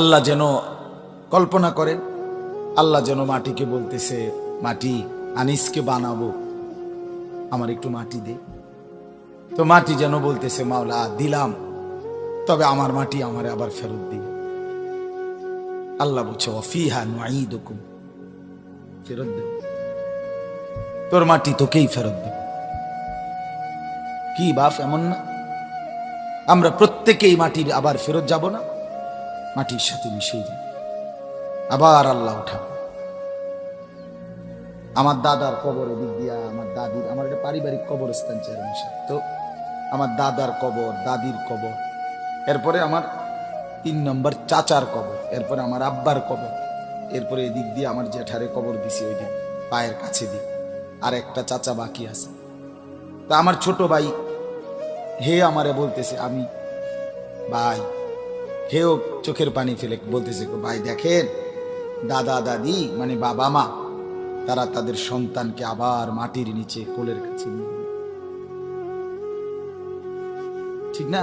আল্লাহ যেন কল্পনা করেন, আল্লাহ যেন মাটিকে বলতেছে, মাটি, আনিসকে বানাবো। আমার একটু মাটি দে। তো মাটি যেন বলতেছে, মাওলা, দিলাম। তবে আমার মাটি আমার আবার ফেরত দিবে আল্লাহ বলছে অফিহা নুআইদুকুম ফেরত দেব তোর মাটি তোকেই ফেরত দেব কি বাপ এমন না। আমরা প্রত্যেকেই মাটির আবার ফেরত যাব না। মাটির সাথে মিশেই যাব আবার আল্লাহ উঠাবে। আমার দাদার কবরের দিক দিয়া, আমার দাদির, আমার একটা পারিবারিক কবরস্থান চেয়ারম্যান সাহেব। তো আমার দাদার কবর, দাদির কবর, এরপরে আমার তিন নম্বর চাচার কবর, এরপরে আমার আব্বার কবর, এরপরে এদিক দিয়ে আমার জেঠারে কবর দিছি ওই দিন পায়ের কাছে দিয়ে। আর একটা চাচা বাকি আছে। তা আমার ছোট ভাই, হে আমারে বলতেছে, আমি ভাই হেও চোখের পানি ফেলে বলতেছে, ভাই দেখেন, দাদা, দাদি মানে বাবা, মা, তারা তাদের সন্তানকে আবার মাটির নিচে কোলের কাছে নিয়ে ঠিক না?